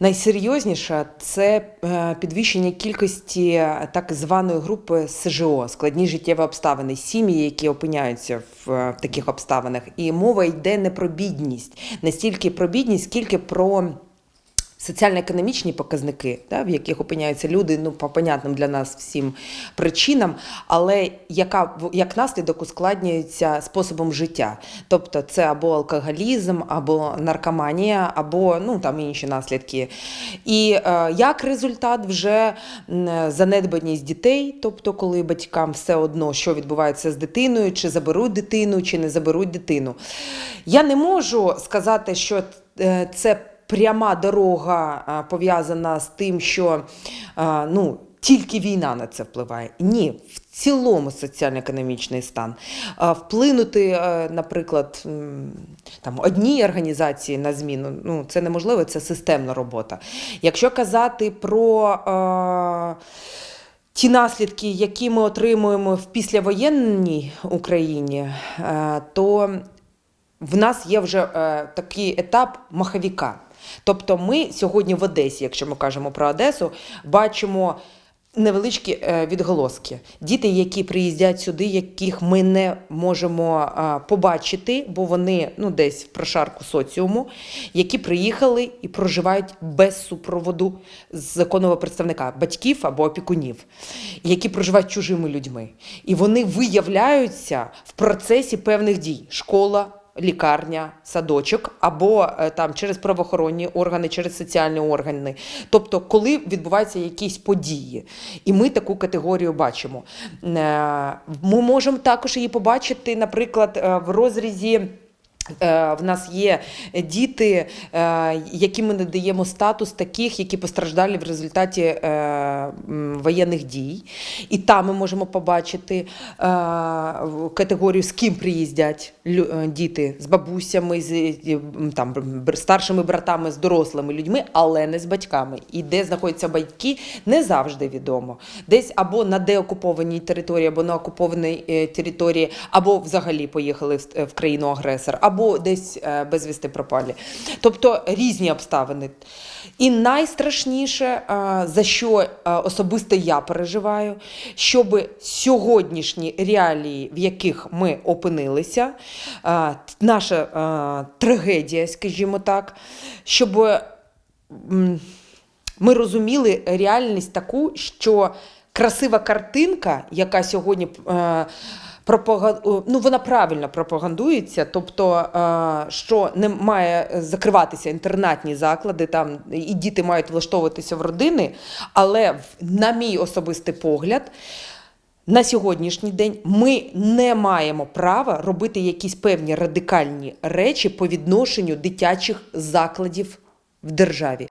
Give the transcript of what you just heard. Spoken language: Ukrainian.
Найсерйозніше це е, підвищення кількості е, так званої групи СЖО, складні життєві обставини, сім'ї, які опиняються в е, таких обставинах. І мова йде не про бідність, не стільки про бідність, скільки про. Соціально-економічні показники, да, в яких опиняються люди, ну по понятним для нас всім причинам, але яка як наслідок ускладнюється способом життя. Тобто це або алкоголізм, або наркоманія, або ну там інші наслідки. І е, як результат, вже занедбаність дітей, тобто, коли батькам все одно, що відбувається з дитиною, чи заберуть дитину, чи не заберуть дитину. Я не можу сказати, що е, це пряма дорога пов'язана з тим, що ну, тільки війна на це впливає. Ні, в цілому соціально-економічний стан. Вплинути, наприклад, там, одній організації на зміну, ну, це неможливо, це системна робота. Якщо казати про. Ті наслідки, які ми отримуємо в післявоєнній Україні, то в нас є вже е, такий етап маховіка. Тобто ми сьогодні в Одесі, якщо ми кажемо про Одесу, бачимо невеличкі е, відголоски. Діти, які приїздять сюди, яких ми не можемо е, побачити, бо вони ну, десь в прошарку соціуму, які приїхали і проживають без супроводу законного представника, батьків або опікунів, які проживають чужими людьми. І вони виявляються в процесі певних дій: школа, лікарня, садочок, або е, там через правоохоронні органи, через соціальні органи. Тобто, коли відбуваються якісь події, і ми таку категорію бачимо. Е, Ми можемо також її побачити, наприклад, е, в розрізі. Е, В нас є діти, е, яким ми надаємо статус таких, які постраждали в результаті е, воєнних дій. І там ми можемо побачити категорію, з ким приїздять діти з бабусями, з там, старшими братами, з дорослими людьми, але не з батьками. І де знаходяться батьки, не завжди відомо. Десь або на деокупованій території, або на окупованій території, або взагалі поїхали в країну агресор, або десь е, безвісти пропалі. Тобто різні обставини. І найстрашніше, е, за що е, особисто я переживаю, щоб сьогоднішні реалії, в яких ми опинилися, наша трагедія, скажімо так, щоб ми розуміли реальність таку, що красива картинка, яка сьогодні. Пропага- о, ну, вона правильно пропагандується, тобто, що не має закриватися інтернатні заклади, там і діти мають влаштовуватися в родини. Але, на мій особистий погляд, на сьогоднішній день ми не маємо права робити якісь певні радикальні речі по відношенню дитячих закладів в державі.